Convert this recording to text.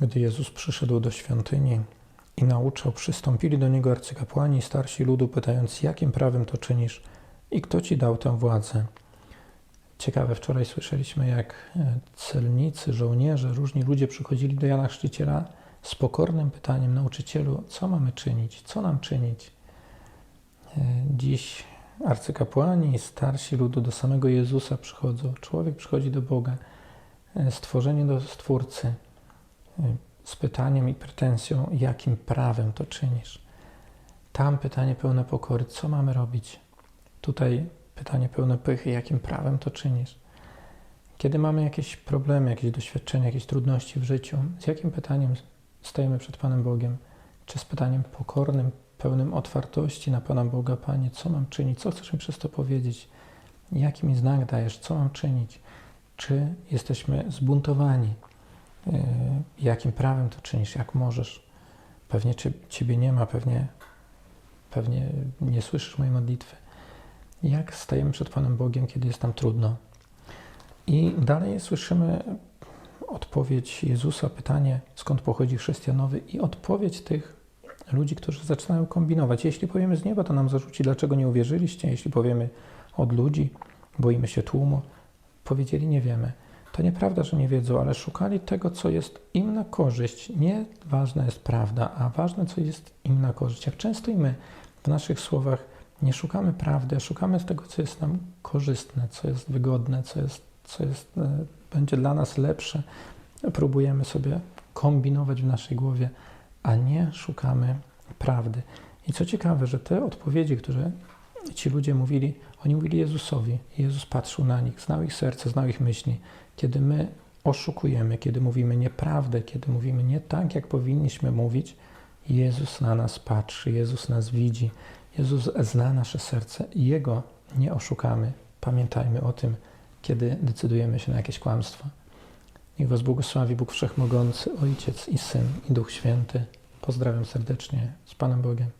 Gdy Jezus przyszedł do świątyni i nauczał, przystąpili do niego arcykapłani i starsi ludu, pytając, jakim prawem to czynisz i kto ci dał tę władzę. Ciekawe, wczoraj słyszeliśmy, jak e, celnicy, żołnierze, różni ludzie przychodzili do Jana Chrzciciela z pokornym pytaniem: Nauczycielu, co mamy czynić? Co nam czynić? E, Dziś arcykapłani i starsi ludu do samego Jezusa przychodzą. Człowiek przychodzi do Boga, e, stworzenie do Stwórcy, z pytaniem i pretensją, jakim prawem to czynisz. Tam pytanie pełne pokory, co mamy robić? Tutaj pytanie pełne pychy, jakim prawem to czynisz? Kiedy mamy jakieś problemy, jakieś doświadczenia, jakieś trudności w życiu, z jakim pytaniem stajemy przed Panem Bogiem? Czy z pytaniem pokornym, pełnym otwartości na Pana Boga, Panie, co mam czynić? Co chcesz mi przez to powiedzieć? Jaki mi znak dajesz? Co mam czynić? Czy jesteśmy zbuntowani? Yy, Jakim prawem to czynisz? Jak możesz? Pewnie cie- Ciebie nie ma, pewnie, pewnie nie słyszysz mojej modlitwy. Jak stajemy przed Panem Bogiem, kiedy jest nam trudno? I dalej słyszymy odpowiedź Jezusa, pytanie, skąd pochodzi chrześcijanowy i odpowiedź tych ludzi, którzy zaczynają kombinować. Jeśli powiemy z nieba, to nam zarzuci, dlaczego nie uwierzyliście. Jeśli powiemy od ludzi, boimy się tłumu, powiedzieli, nie wiemy. To nieprawda, że nie wiedzą, ale szukali tego, co jest im na korzyść. Nie ważna jest prawda, a ważne, co jest im na korzyść. Jak często i my w naszych słowach nie szukamy prawdy, szukamy tego, co jest nam korzystne, co jest wygodne, co jest, co jest, e, będzie dla nas lepsze. Próbujemy sobie kombinować w naszej głowie, a nie szukamy prawdy. I co ciekawe, że te odpowiedzi, które ci ludzie mówili, oni mówili Jezusowi. Jezus patrzył na nich, znał ich serce, znał ich myśli. Kiedy my oszukujemy, kiedy mówimy nieprawdę, kiedy mówimy nie tak, jak powinniśmy mówić, Jezus na nas patrzy, Jezus nas widzi, Jezus zna nasze serce i Jego nie oszukamy. Pamiętajmy o tym, kiedy decydujemy się na jakieś kłamstwo. Niech Was błogosławi Bóg Wszechmogący, Ojciec i Syn i Duch Święty. Pozdrawiam serdecznie z Panem Bogiem.